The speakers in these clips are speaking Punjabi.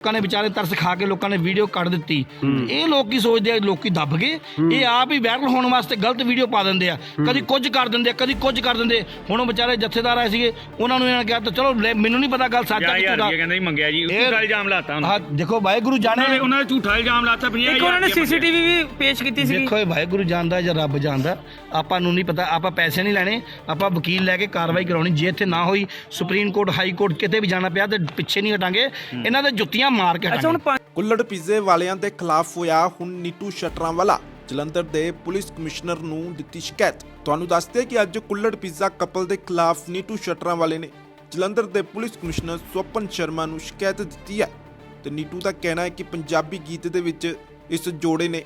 ਲੋਕਾਂ ਨੇ ਵਿਚਾਰੇ ਤਰਸ ਖਾ ਕੇ ਲੋਕਾਂ ਨੇ ਵੀਡੀਓ ਕੱਢ ਦਿੱਤੀ। ਇਹ ਲੋਕ ਕੀ ਸੋਚਦੇ ਆ ਲੋਕੀ ਦੱਬ ਗਏ? ਇਹ ਆਪ ਹੀ ਵਾਇਰਲ ਹੋਣ ਵਾਸਤੇ ਗਲਤ ਵੀਡੀਓ ਪਾ ਦਿੰਦੇ ਆ। ਕਦੀ ਕੁਝ ਕਰ ਦਿੰਦੇ ਆ ਕਦੀ ਕੁਝ ਕਰ ਦਿੰਦੇ ਹੁਣ ਉਹ ਵਿਚਾਰੇ ਜਥੇਦਾਰ ਆਏ ਸੀਗੇ ਉਹਨਾਂ ਨੂੰ ਇਹਨਾਂ ਨੇ ਕਿਹਾ ਤਾਂ ਚਲੋ ਮੈਨੂੰ ਨਹੀਂ ਪਤਾ ਗੱਲ ਸੱਚ ਹੈ ਕਿ ਝੂਠਾ ਕਹਿੰਦਾ ਜੀ ਮੰਗਿਆ ਜੀ ਇਹ- ਝੂਠਾ ਇਲਜ਼ਾਮ ਲਾਤਾ ਉਹਨਾਂ। ਹਾਂ ਦੇਖੋ ਵਾਹਿਗੁਰੂ ਜਾਣੇ। ਉਹਨਾਂ ਨੇ ਝੂਠਾ ਇਲਜ਼ਾਮ ਲਾਤਾ 50 ਇੱਕ ਉਹਨਾਂ ਨੇ ਸੀਸੀਟੀਵੀ ਵੀ ਪੇਸ਼ ਕੀਤੀ ਸੀ ਦੇਖੋ ਇਹ ਵਾਹਿਗੁਰੂ ਜਾਣਦਾ ਜਾਂ ਰੱਬ ਜਾਣਦਾ ਆਪਾਂ ਨੂੰ ਨਹੀਂ ਪਤਾ ਆਪਾਂ ਪੈਸੇ ਨਹੀਂ ਲੈਣੇ ਆਪਾਂ ਵਕੀਲ ਲੈ ਕੇ ਕਾਰਵਾਈ ਕਰਾਉਣੀ ਜੇ ਇੱਥੇ ਨਾ ਹੋਈ ਸੁਪਰੀਮ ਕੋਰਟ ਹਾਈ ਕੋਰਟ ਕਿਤੇ ਵੀ ਜਾਣਾ ਪਿਆ ਤੇ ਪਿੱਛੇ ਨਹੀਂ ਹਟਾਂਗੇ। ਇਹਨਾਂ ਦੇ ਜੁੱਤੀਆਂ ਮਾਰ ਕੇ ਅੱਛਾ ਹੁਣ ਕੁੱਲੜ ਪੀਜ਼ੇ ਵਾਲਿਆਂ ਦੇ ਖਿਲਾਫ ਹੋਇਆ ਹੁਣ ਨੀਟੂ ਸ਼ਟਰਾਂ ਵਾਲਾ। ਜਲੰਧਰ ਦੇ ਪੁਲਿਸ ਕਮਿਸ਼ਨਰ ਨੂੰ ਦਿੱਤੀ ਸ਼ਿਕਾਇਤ। ਤੁਹਾਨੂੰ ਦੱਸਦੇ ਕਿ ਅੱਜ ਕੁੱਲੜ ਪੀਜ਼ਾ ਕਪਲ ਦੇ ਖਿਲਾਫ ਨੀਟੂ ਸ਼ਟਰਾਂ ਵਾਲੇ ਨੇ ਜਲੰਧਰ ਦੇ ਪੁਲਿਸ ਕਮਿਸ਼ਨਰ ਸਵਪਨ ਸ਼ਰਮਾ ਨੂੰ ਸ਼ਿਕਾਇਤ ਦਿੱਤੀ ਹੈ। ਤੇ ਨੀਟੂ ਦਾ ਕਹਿਣਾ ਹੈ ਕਿ ਪੰਜਾਬੀ ਗੀਤ ਦੇ ਵਿੱਚ ਇਸ ਜੋੜੇ ਨੇ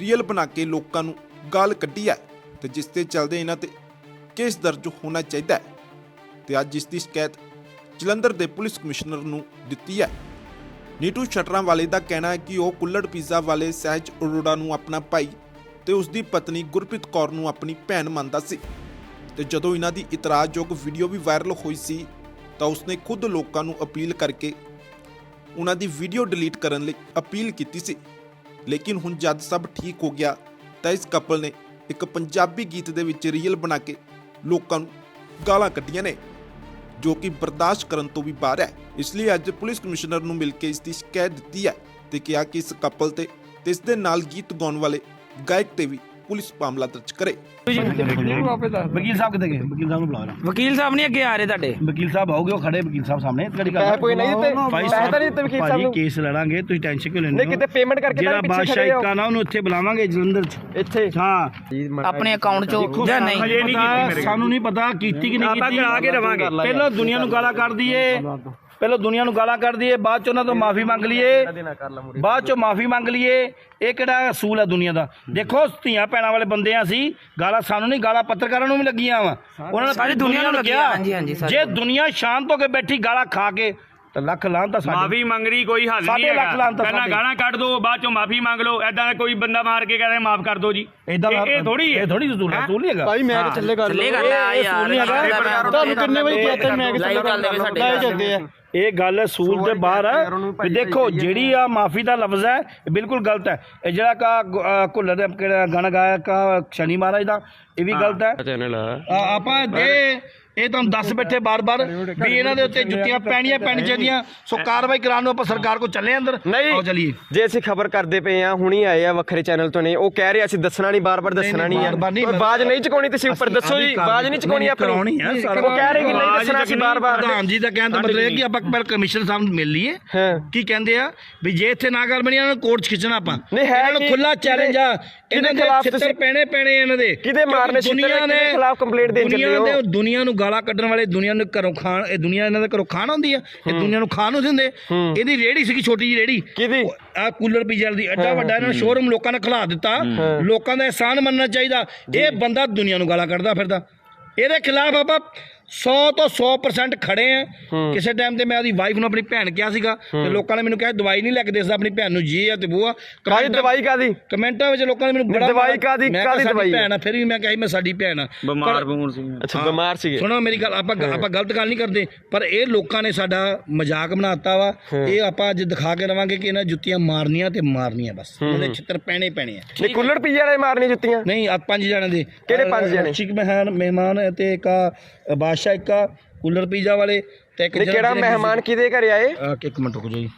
ਰੀਅਲ ਬਣਾ ਕੇ ਲੋਕਾਂ ਨੂੰ ਗਾਲ ਕੱਢੀ ਹੈ ਤੇ ਜਿਸ ਤੇ ਚੱਲਦੇ ਇਹਨਾਂ ਤੇ ਕੇਸ ਦਰਜ ਹੋਣਾ ਚਾਹੀਦਾ ਹੈ। ਤੇ ਅੱਜ ਇਸ ਦੀ ਸ਼ਿਕਾਇਤ ਜਲੰਧਰ ਦੇ ਪੁਲਿਸ ਕਮਿਸ਼ਨਰ ਨੂੰ ਦਿੱਤੀ ਹੈ। ਨੀਟੂ ਸ਼ਟਰਾਂ ਵਾਲੇ ਦਾ ਕਹਿਣਾ ਹੈ ਕਿ ਉਹ ਕੁੱਲੜ ਪੀਜ਼ਾ ਵਾਲੇ ਸਹਿਜ ਅਰੋੜਾ ਨੂੰ ਆਪਣਾ ਭਾਈ ਤੇ ਉਸ ਦੀ ਪਤਨੀ ਗੁਰਪ੍ਰੀਤ ਕੌਰ ਨੂੰ ਆਪਣੀ ਭੈਣ ਮੰਨਦਾ ਸੀ। ਤੇ ਜਦੋਂ ਇਹਨਾਂ ਦੀ ਇਤਰਾਜ਼ਯੋਗ ਵੀਡੀਓ ਵੀ ਵਾਇਰਲ ਹੋਈ ਸੀ, ਤਾਂ ਉਸਨੇ ਖੁਦ ਲੋਕਾਂ ਨੂੰ ਅਪੀਲ ਕਰਕੇ ਉਹਨਾਂ ਦੀ ਵੀਡੀਓ ਡਿਲੀਟ ਕਰਨ ਲਈ ਅਪੀਲ ਕੀਤੀ ਸੀ। ਲੇਕਿਨ ਹੁਣ ਜਦ ਸਭ ਠੀਕ ਹੋ ਗਿਆ, ਤਾਂ ਇਸ ਕਪਲ ਨੇ ਇੱਕ ਪੰਜਾਬੀ ਗੀਤ ਦੇ ਵਿੱਚ ਰੀਲ ਬਣਾ ਕੇ ਲੋਕਾਂ ਨੂੰ ਗਾਲਾਂ ਕੱਢੀਆਂ ਨੇ। ਜੋ ਕਿ ਬਰਦਾਸ਼ਤ ਕਰਨ ਤੋਂ ਵੀ ਬਾਹਰ ਹੈ। ਇਸ ਲਈ ਅੱਜ ਪੁਲਿਸ ਕਮਿਸ਼ਨਰ ਨੂੰ ਮਿਲ ਕੇ ਇਸ ਦੀ ਸ਼ਿਕਾਇਤ ਦਿੱਤੀ ਹੈ ਤੇ ਕਿਹਾ ਕਿ ਇਸ ਕਪਲ ਤੇ ਤੇ ਇਸ ਦੇ ਨਾਲ ਗੀਤ ਗਾਉਣ ਵਾਲੇ ਗਾਇਕ ਤੇ ਵੀ ਪੁਲਿਸ ਮਾਮਲਾ ਦਰਜ ਕਰੇ। ਵਕੀਲ ਸਾਹਿਬ ਕਿੱਥੇ ਗਏ? ਵਕੀਲ ਸਾਹਿਬ ਨੂੰ ਬੁਲਾ ਵਕੀਲ ਸਾਹਿਬ ਨਹੀਂ ਅੱਗੇ ਆ ਰਹੇ ਤੁਹਾਡੇ। ਵਕੀਲ ਸਾਹਿਬ ਆਉਗੇ ਉਹ ਖੜੇ ਵਕੀਲ ਸਾਹਿਬ ਸਾਹਮਣੇ। ਕਿਹੜੀ ਗੱਲ ਕੋਈ ਨਹੀਂ ਦਿੱਤੇ? ਭਾਈ ਪੈਸੇ ਤਾਂ ਨਹੀਂ ਦਿੱਤੇ ਵਕੀਲ ਸਾਹਿਬ ਨੂੰ? ਕੇਸ ਲੜਾਂਗੇ ਤੁਸੀਂ ਟੈਨਸ਼ਨ ਕਿਉਂ ਲੈਂਦੇ ਨਹੀਂ ਕਿਤੇ ਪੇਮੈਂਟ ਕਰਕੇ ਜਿਹੜਾ ਤਾਂ ਪਿੱਛੇ ਬਾਦਸ਼ਾਹ ਖੜੇ ਹੋ। ਇੱਕਾ ਨਾ ਉਹਨੂੰ ਇੱਥੇ ਬੁਲਾਵਾਂਗੇ ਜਲੰਧਰ ਚ। ਇੱਥੇ। ਹਾਂ। ਆਪਣੇ ਅਕਾਊਂਟ ਚੋਂ ਜਾਂ ਨਹੀਂ? ਸਾਨੂੰ ਨਹੀਂ ਪਤਾ ਕੀਤੀ ਕਿ ਨਹੀਂ ਆਪਾਂ ਕੀਤੀ। ਕਰਾ ਕੇ ਰਵਾਂਗੇ। ਪਹਿਲਾਂ ਦੁਨੀਆ ਨੂੰ ਗਾਲਾਂ ਕੱਢ ਦਈਏ ਪਹਿਲਾਂ ਦੁਨੀਆ ਨੂੰ ਗਾਲਾਂ ਕੱਢ ਦਈਏ ਬਾਅਦ ਚ ਉਹਨਾਂ ਤੋਂ ਮਾਫੀ ਮੰਗ ਲਈਏ। ਬਾਅਦ ਚ ਮਾਫੀ ਮੰਗ ਲਈਏ। ਇਹ ਕਿਹੜਾ ਅਸੂਲ ਹੈ ਦੁਨੀਆ ਦਾ? ਦੇਖੋ ਧੀਆਂ ਭੈਣਾਂ ਵਾਲੇ ਬੰਦੇ ਆ ਅਸੀਂ ਗਾਲਾਂ ਸਾਨੂੰ ਨਹੀਂ ਗਾਲਾਂ ਪੱਤਰਕਾਰਾਂ ਨੂੰ ਵੀ ਲੱਗੀਆਂ ਵਾ। ਉਹਨਾਂ ਨੇ ਸਾਰੀ ਦੁਨੀਆ ਨੂੰ ਲੱਗੀਆਂ, ਜੇ ਦੁਨੀਆ ਸ਼ਾਂਤ ਹੋ ਕੇ ਬੈਠੀ ਗਾਲਾਂ ਖਾ ਕੇ ਤਾਂ ਲੱਖ ਲਾਂ ਤਾਂ ਸਾਡੇ ਮਾਫੀ ਮੰਗ ਰਹੀ ਕੋਈ ਹੱਲ ਸਾਡੇ ਨਹੀਂ ਲੱਖ ਹੈਗਾ ਲਾਹਨਤ ਪਹਿਲਾਂ ਸਾਡੇ। ਗਾਲਾਂ ਕੱਢ ਦੋ ਬਾਅਦ ਚੋਂ ਮਾਫੀ ਮੰਗ ਲਓ। ਐਦਾਂ ਦਾ ਕੋਈ ਬੰਦਾ ਮਾਰ ਕੇ ਕਹਿੰਦਾ ਮਾਫ ਕਰ ਦਿਓ ਜੀ। ਇਦਾਂ ਇਹ- ਥੋੜੀ ਇਹ ਥੋੜੀ ਜ਼ਰੂਰ ਅਸੂਲ ਨਹੀਂ ਹੈਗਾ। ਭਾਈ ਮੈਂ ਚੱਲੇ ਗੱਲ ਚੱਲੇ ਗੱਲ ਆ ਯਾਰ। ਤੁਹਾਨੂੰ ਕਿੰਨੇ ਵਜੇ ਕਿਹਾ ਤਾਂ ਮੈਂ ਕਿ ਲਾਈਵ ਚੱਲਦੇ ਵੇ ਸਾਡੇ ਲਾਈਵ ਚੱਲਦੇ ਆ। ਇਹ ਗੱਲ ਅਸੂਲ ਦੇ ਬਾਹਰ ਹੈ ਵੀ ਦੇਖੋ ਜਿਹੜੀ ਆ ਮਾਫੀ ਦਾ ਲਫ਼ਜ਼ ਹੈ ਇਹ ਬਿਲਕੁਲ ਗਲਤ ਹੈ। ਇਹ ਜਿਹੜਾ ਕਾ ਕੁੱਲਰ ਦਾ ਕਿਹੜਾ ਗਾਣਾ ਗਾਇਆ ਕਾ ਸ਼ਨੀ ਮਹਾਰਾਜ ਦਾ ਇਹ ਵੀ ਗਲਤ ਹੈ। ਚੈਨਲ ਆ। ਆ- ਆਪਾਂ ਇਹ ਇਹ ਤੁਹਾਨੂੰ ਦੱਸ ਬੈਠੇ ਬਾਰ-ਬਾਰ ਵੀ ਇਹਨਾਂ ਦੇ ਉੱਤੇ ਜੁੱਤੀਆਂ ਪੈਣੀਆਂ ਪੈਣੀ ਚਾਹੀਦੀਆਂ। ਸੋ ਕਾਰਵਾਈ ਕਰਾਉਣ ਨੂੰ ਆਪਾਂ ਸਰਕਾਰ ਕੋ ਚੱਲੇ ਅੰਦਰ। ਨਹੀਂ ਆਓ ਚਲੀਏ। ਜੇ ਅਸੀਂ ਖਬਰ ਕਰਦੇ ਪਏ ਆ ਹੁਣੀ ਆਏ ਆ ਵੱਖਰੇ ਚੈਨਲ ਤੋਂ ਨੇ। ਉਹ ਕਹਿ ਰਹੇ ਅਸੀਂ ਦੱਸਣਾ ਨਹੀਂ ਬਾਰ-ਬਾਰ ਦੱਸਣਾ ਨਹੀਂ ਆ। ਆਵਾਜ਼ ਨਹੀਂ ਚੁਕਾਉਣੀ ਤੁਸੀਂ ਉੱਪਰ ਦੱਸੋ ਜੀ ਆਵਾਜ਼ ਨਹੀਂ ਚੁਕਾਉਣੀ ਆਪਣੀ। ਕਰਾਉਣੀ ਹੈ ਸਾਰਾ ਉਹ ਕਹਿ ਰਹੇ ਕਿ ਨਹੀਂ ਦੱਸਣਾ ਅਸੀਂ ਬਾਰ-ਬਾਰ ਪ੍ਰਧਾਨ ਜੀ ਦਾ ਕਹਿਣ ਦਾ ਮਤਲਬ ਹੈ ਕਿ ਆਪਾਂ ਪਹਿਲਾਂ ਕਮਿਸ਼ਨਰ ਸਾਹਿਬ ਨੂੰ ਮਿਲ ਲਈਏ। ਕੀ ਕਹਿੰਦੇ ਆ? ਵੀ ਜੇ ਇੱਥੇ ਨਾ ਗੱਲ ਬਣੀ ਇਹਨਾਂ ਨੂੰ ਕੋਰਟ 'ਚ ਖਿੱਚਣਾ ਆਪਾਂ। ਨਹੀਂ, ਹੈ ਇਹਨਾਂ ਨੂੰ ਖੁੱਲਾ ਚੈਲੰਜ ਆ। ਇਹਨਾਂ ਦੇ ਖਿਲਾਫ਼ ਤੁਸੀਂ- ਪੈਣੇ ਪੈਣੇ ਇਹਨਾਂ ਦੇ। ਕਿਹਦੇ ਮਾਰਨੇ ਛਿੱਤਰ ਨੇ- ਖਿਲਾਫ਼ ਕੰਪਲੇਂਟ ਦੇਣ ਚੱਲੇ ਹੋ? ਦੇ ਦੁਨੀਆ ਨੂੰ ਗਾਲਾਂ ਕੱਢਣ ਵਾਲੇ ਦੁਨੀਆ ਨੂੰ ਘਰੋਂ ਖਾਣ ਇਹ ਦੁਨੀਆ ਇਹਨਾਂ ਦੇ ਘਰੋਂ ਖਾਣ ਆਉਂਦੀ ਆ ਇਹ ਦੁਨੀਆ ਨੂੰ ਖਾਣ ਨੂੰ ਦਿੰਦੇ। ਇਹਦੀ ਰੇੜੀ ਸੀਗੀ ਛੋਟੀ ਜਿਹੀ ਰੇੜੀ ਕਿਹਦੀ? ਆ ਕੂਲਰ ਪੀਜ਼ਾ ਦੀ ਐਡਾ ਵੱਡਾ ਇਹਨਾਂ ਨੇ ਸ਼ੋਰੂਮ ਲੋਕਾਂ ਨੇ ਖਿਲਾ ਦਿੱਤਾ। ਲੋਕਾਂ ਦਾ ਅਹਿਸਾਨ ਮੰਨਣਾ ਚਾਹੀਦਾ। ਇਹ ਬੰਦਾ ਦੁਨੀਆ ਨੂੰ ਗਾਲਾਂ ਕੱਢਦਾ ਫਿਰਦਾ। ਇਹਦੇ ਖਿਲਾਫ ਆਪਾਂ 100 ਤੋਂ 100% ਖੜੇ ਆ। ਕਿਸੇ ਟਾਈਮ ਤੇ ਮੈਂ ਉਹਦੀ ਵਾਈਫ ਨੂੰ ਆਪਣੀ ਭੈਣ ਕਿਹਾ ਸੀਗਾ ਤੇ ਲੋਕਾਂ ਨੇ ਮੈਨੂੰ ਕਿਹਾ ਦਵਾਈ ਨਹੀਂ ਲੈ ਕੇ ਦੇ ਸਕਦਾ ਆਪਣੀ ਭੈਣ ਨੂੰ ਜੀ ਆ ਤੇ ਉਹ ਆ ਕਾਹਦੀ ਦਵਾਈ ਕਾਦੀ ਕਮੈਂਟਾਂ ਵਿੱਚ ਲੋਕਾਂ ਨੇ ਮੈਨੂੰ ਬੜਾ ਦਵਾਈ ਕਾਹਦੀ ਸਾਡੀ ਦਵਾਈ? ਭੈਣ ਆ ਫਿਰ ਵੀ ਮੈਂ ਕਿਹਾ ਸੀ ਮੈਂ ਸਾਡੀ ਭੈਣ ਆ। ਬਿਮਾਰ ਬਮੂਰ ਸੀ ਅੱਛਾ। ਬਿਮਾਰ ਸੀਗੇ। ਸੁਣੋ ਮੇਰੀ ਗੱਲ ਆਪਾਂ ਆਪਾਂ ਗਲਤ ਗੱਲ ਨਹੀਂ ਕਰਦੇ ਪਰ ਇਹ ਲੋਕਾਂ ਨੇ ਸਾਡਾ ਮਜ਼ਾਕ ਬਣਾਤਾ ਵਾ। ਇਹ ਆਪਾਂ ਅੱਜ ਦਿਖਾ ਕੇ ਰਵਾਂਗੇ ਕਿ ਇਹਨਾਂ ਜੁੱਤੀਆਂ ਮਾਰਨੀਆਂ ਤੇ ਮਾਰਨੀਆਂ ਬਸ। ਉਹਦੇ ਛਿੱਤਰ ਪੈਣੇ ਪੈਣੇ ਆ। ਨਹੀਂ ਕੁੱਲੜ ਪੀਜੇ ਵਾਲੇ ਮਾਰਨੀ ਜੁੱਤੀਆਂ? ਨਹੀਂ ਆ ਪੰਜ ਜਣਾਂ ਦੇ। ਕਿਹੜੇ ਪੰਜ ਜਣੇ? ਚਿਕ ਮਹਿਮਾਨ ਮਹਿਮਾਨ ਤੇ ਇੱਕ ਆ ਬਾਦਸ਼ਾਹ ਇੱਕ ਆ ਕੂਲਰ ਪੀਜ਼ਾ ਵਾਲੇ ਤੇ ਇੱਕ ਨਹੀਂ ਕਿਹੜਾ ਮਹਿਮਾਨ ਕਿਹਦੇ ਘਰੇ ਆਏ? ਆ, ਇੱਕ ਮਿੰਟ ਰੁਕੋ ਜੀ।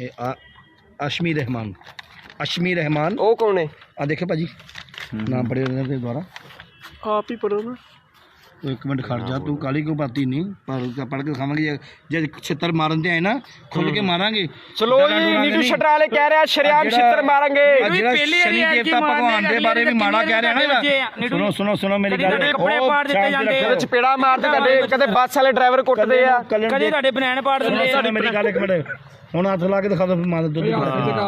ਇਹ ਆ ਅਸ਼ਮੀ ਰਹਿਮਾਨ। ਅਸ਼ਮੀ ਰਹਿਮਾਨ। ਉਹ ਕੌਣ ਹੈ ਆ ਦੇਖੋ ਭਾਜੀ ਨਾਮ ਇਹਨਾਂ ਦੇ ਦੁਆਰਾ ਆਪ ਹੀ ਪੜੋ ਨਾ। ਇੱਕ ਮਿੰਟ ਖੜ ਜਾ ਤੂੰ ਕਾਲੀ ਕਿਉਂ ਪਾਤੀ ਨਹੀਂ ਪਰ ਪੜ ਕੇ ਖਾਵਾਂਗੇ ਜੇ- ਜੇ ਛਿੱਤਰ ਮਾਰਨ ਤੇ ਆਏ ਨਾ ਖੁੱਲ ਕੇ ਮਾਰਾਂਗੇ। ਚਲੋ ਜੀ ਨੀਟੂ ਸ਼ਟਰ ਵਾਲੇ ਕਹਿ ਰਿਹਾ ਸ਼ਰਿਆਮ ਛਿੱਤਰ ਮਾਰਾਂਗੇ। ਜਿਹੜਾ ਪਹਿਲੀ ਸ਼ਨੀ ਦੇਵਤਾ ਭਗਵਾਨ ਦੇ ਬਾਰੇ ਵੀ ਮਾੜਾ ਕਹਿ ਰਿਹਾ ਨਾ। ਇਹਦਾ ਸੁਣੋ ਸੁਣੋ ਸੁਣੋ ਮੇਰੀ ਗੱਲ। ਕਦੇ ਕੱਪੜੇ ਪਾੜ ਦਿੱਤੇ ਜਾਂਦੇ। ਕਦੇ ਚਪੇੜਾ ਮਾਰਦੇ ਕਦੇ ਕਦੇ ਬੱਸ ਵਾਲੇ ਡਰਾਈਵਰ ਕੁੱਟਦੇ ਆ। ਕਦੇ ਤੁਹਾਡੇ ਬਨੈਣ ਪਾੜ ਦਿੰਦੇ ਆ। ਮੇਰੀ ਗੱਲ ਇੱਕ ਮਿੰਟ। ਹੁਣ ਹੱਥ ਲਾ ਕੇ ਦਿਖਾ ਦੋ ਮਾਰ ਦੁੱਧ